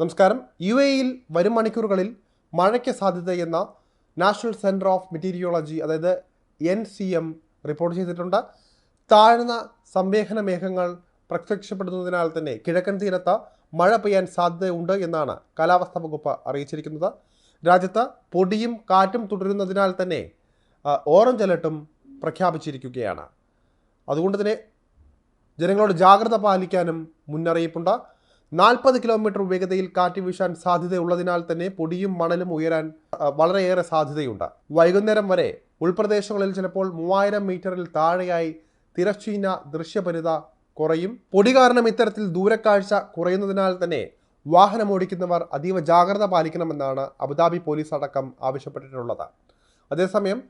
നമസ്കാരം. യു എയിൽ വരും മണിക്കൂറുകളിൽ മഴയ്ക്ക് സാധ്യതയെന്ന നാഷണൽ സെന്റർ ഓഫ് മെറ്റീരിയോളജി അതായത് എൻ സി എം റിപ്പോർട്ട് ചെയ്തിട്ടുണ്ട്. താഴ്ന്ന സംവേഹന മേഘങ്ങൾ പ്രത്യക്ഷപ്പെടുന്നതിനാൽ തന്നെ കിഴക്കൻ തീരത്ത് മഴ പെയ്യാൻ സാധ്യതയുണ്ട് എന്നാണ് കാലാവസ്ഥാ വകുപ്പ് അറിയിച്ചിരിക്കുന്നത്. രാജ്യത്ത് പൊടിയും കാറ്റും തുടരുന്നതിനാൽ തന്നെ ഓറഞ്ച് അലർട്ടും പ്രഖ്യാപിച്ചിരിക്കുകയാണ്. അതുകൊണ്ട് തന്നെ ജനങ്ങളോട് ജാഗ്രത പാലിക്കാനും മുന്നറിയിപ്പുണ്ട്. നാൽപ്പത് കിലോമീറ്റർ വേഗതയിൽ കാറ്റ് വീശാൻ സാധ്യതയുള്ളതിനാൽ തന്നെ പൊടിയും മണലും ഉയരാൻ വളരെയേറെ സാധ്യതയുണ്ട്. വൈകുന്നേരം വരെ ഉൾപ്രദേശങ്ങളിൽ ചിലപ്പോൾ മൂവായിരം മീറ്ററിൽ താഴെയായി തിരശ്ചീന ദൃശ്യപരിത കുറയും. പൊടി കാരണം ഇത്തരത്തിൽ ദൂരക്കാഴ്ച കുറയുന്നതിനാൽ തന്നെ വാഹനം ഓടിക്കുന്നവർ അതീവ ജാഗ്രത പാലിക്കണമെന്നാണ് അബുദാബി പോലീസ് അടക്കം ആവശ്യപ്പെട്ടിട്ടുള്ളത്. അതേസമയം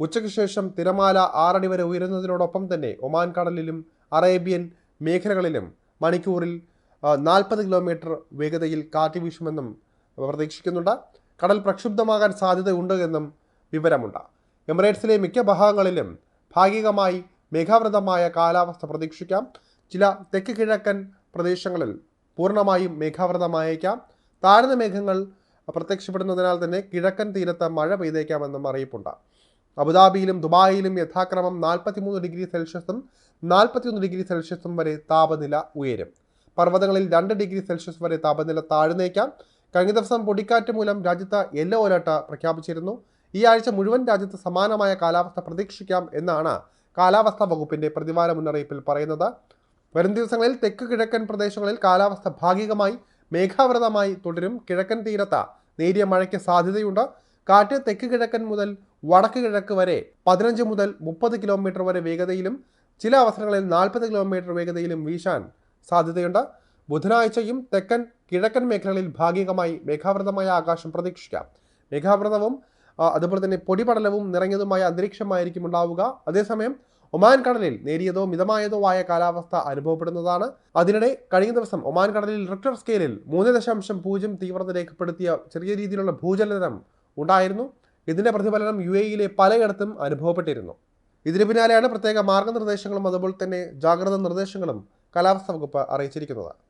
ഉച്ചയ്ക്ക് ശേഷം തിരമാല ആറടി വരെ ഉയരുന്നതിനോടൊപ്പം തന്നെ ഒമാൻ കടലിലും അറേബ്യൻ മേഖലകളിലും മണിക്കൂറിൽ നാൽപ്പത് കിലോമീറ്റർ വേഗതയിൽ കാറ്റ് വീശുമെന്നും പ്രതീക്ഷിക്കുന്നുണ്ട്. കടൽ പ്രക്ഷുബ്ധമാകാൻ സാധ്യതയുണ്ട് എന്നും വിവരമുണ്ട്. എമിറേറ്റ്സിലെ മിക്ക ഭാഗങ്ങളിലും ഭാഗികമായി മേഘാവൃതമായ കാലാവസ്ഥ പ്രതീക്ഷിക്കാം. ചില തെക്ക് കിഴക്കൻ പ്രദേശങ്ങളിൽ പൂർണമായും മേഘാവൃതമായേക്കാം. താഴ്ന്ന മേഘങ്ങൾ പ്രത്യക്ഷപ്പെടുന്നതിനാൽ തന്നെ കിഴക്കൻ തീരത്ത് മഴ പെയ്തേക്കാമെന്നും അറിയിപ്പുണ്ട്. അബുദാബിയിലും ദുബായിലും യഥാക്രമം നാൽപ്പത്തിമൂന്ന് ഡിഗ്രി സെൽഷ്യസും നാൽപ്പത്തിയൊന്ന് ഡിഗ്രി സെൽഷ്യസും വരെ താപനില ഉയരും. പർവതങ്ങളിൽ രണ്ട് ഡിഗ്രി സെൽഷ്യസ് വരെ താപനില താഴ്ന്നേക്കാം. കഴിഞ്ഞ ദിവസം പൊടിക്കാറ്റ് മൂലം രാജ്യത്ത് യെല്ലോ അലർട്ട് പ്രഖ്യാപിച്ചിരുന്നു. ഈ ആഴ്ച മുഴുവൻ രാജ്യത്ത് സമാനമായ കാലാവസ്ഥ പ്രതീക്ഷിക്കാം എന്നാണ് കാലാവസ്ഥാ വകുപ്പിന്റെ പ്രതിവാര മുന്നറിയിപ്പിൽ പറയുന്നത്. വരും ദിവസങ്ങളിൽ തെക്ക് കിഴക്കൻ പ്രദേശങ്ങളിൽ കാലാവസ്ഥ ഭാഗികമായി മേഘാവൃതമായി തുടരും. കിഴക്കൻ തീരത്ത് നേരിയ മഴയ്ക്ക് സാധ്യതയുണ്ട്. കാറ്റ് തെക്ക് കിഴക്കൻ മുതൽ വടക്ക് കിഴക്ക് വരെ പതിനഞ്ച് മുതൽ മുപ്പത് കിലോമീറ്റർ വരെ വേഗതയിലും ചില അവസരങ്ങളിൽ നാൽപ്പത് കിലോമീറ്റർ വേഗതയിലും വീശാൻ സാധ്യതയുണ്ട്. ബുധനാഴ്ചയും തെക്കൻ കിഴക്കൻ മേഖലകളിൽ ഭാഗികമായി മേഘാവൃതമായ ആകാശം പ്രതീക്ഷിക്കാം. മേഘാവൃതവും അതുപോലെ തന്നെ പൊടിപടലവും നിറഞ്ഞതുമായ അന്തരീക്ഷമായിരിക്കും ഉണ്ടാവുക. അതേസമയം ഒമാൻ കടലിൽ നേരിയതോ മിതമായതോ ആയ കാലാവസ്ഥ അനുഭവപ്പെടുന്നതാണ്. അതിനിടെ കഴിഞ്ഞ ദിവസം ഒമാൻ കടലിൽ റിക്ടർ സ്കെയിലിൽ മൂന്ന് ദശാംശം പൂജ്യം തീവ്രത രേഖപ്പെടുത്തിയ ചെറിയ രീതിയിലുള്ള ഭൂചലനം ഉണ്ടായിരുന്നു. ഇതിന്റെ പ്രതിഫലനം യു എയിലെ പലയിടത്തും അനുഭവപ്പെട്ടിരുന്നു. ഇതിന് പിന്നാലെയാണ് പ്രത്യേക മാർഗനിർദ്ദേശങ്ങളും അതുപോലെ തന്നെ ജാഗ്രതാ നിർദ്ദേശങ്ങളും കാലാവസ്ഥാ വകുപ്പ് അറിയിച്ചിരിക്കുന്നത്.